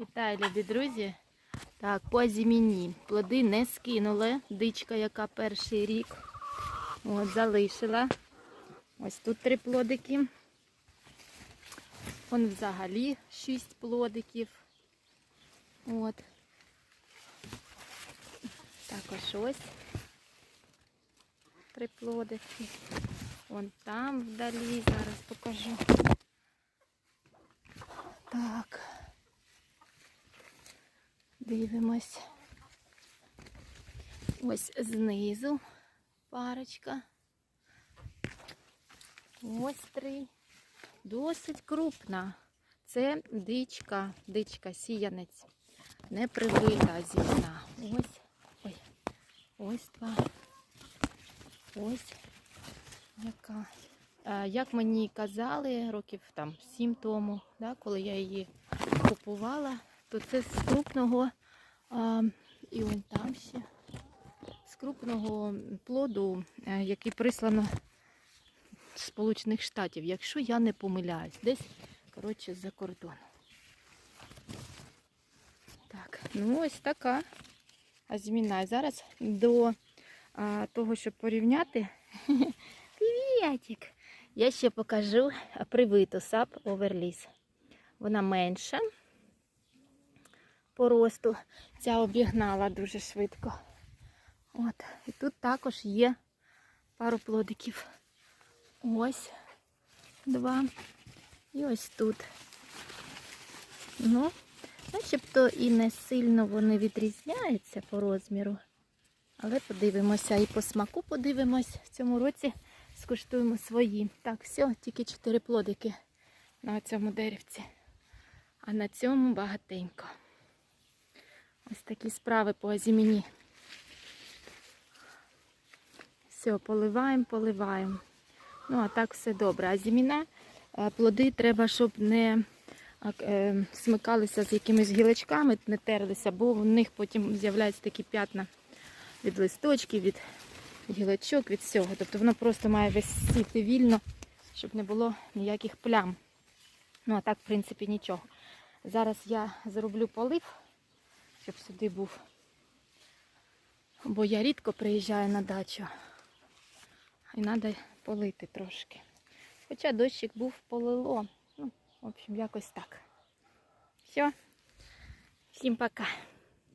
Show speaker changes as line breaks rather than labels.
Вітаю, любі друзі. Так, по зіміні. Плоди не скинули. Дичка, яка перший рік. От, залишила. Ось тут три плодики. Вон взагалі шість плодиків. От. Також ось три плодики. Вон там вдалі, зараз покажу. Так. Дивимось. Ось знизу парочка. Ось три. Досить крупна. Це дичка, дичка сіянець. Не привита зімна. Ось. Ой. Ось два. Ось яка. А, Як мені казали років там сім тому, да, коли я її купувала, то це з крупного, а, і вон там ще, з крупного плоду, е, який прислано з Сполучених Штатів, якщо я не помиляюсь, десь, коротше, з-за кордону. Так, ну ось така азіміна. Зараз до а, того, щоб порівняти. Привітик! Я ще покажу привиту сап оверліс. Вона менша по росту. Ця обігнала дуже швидко. От. І тут також є пару плодиків. Ось два. І ось тут. Ну, начебто і не сильно вони відрізняються по розміру. Але подивимося і по смаку подивимось. В цьому році скуштуємо свої. Так, все, тільки чотири плодики на цьому деревці. А на цьому багатенько. Ось такі справи по азіміні. Все, поливаємо, поливаємо. Ну, а так все добре. Азіміна, е, плоди треба, щоб не е, смикалися з якимись гілочками, не терлися, бо в них потім з'являються такі п'ятна від листочків, від гілочок, від всього. Тобто воно просто має висіти вільно, щоб не було ніяких плям. Ну, а так, в принципі, нічого. Зараз я зроблю полив, щоб сюди був. Бо я рідко приїжджаю на дачу. І треба полити трошки. Хоча дощик був полило. Ну, в общем, якось так. Все. Всім пока.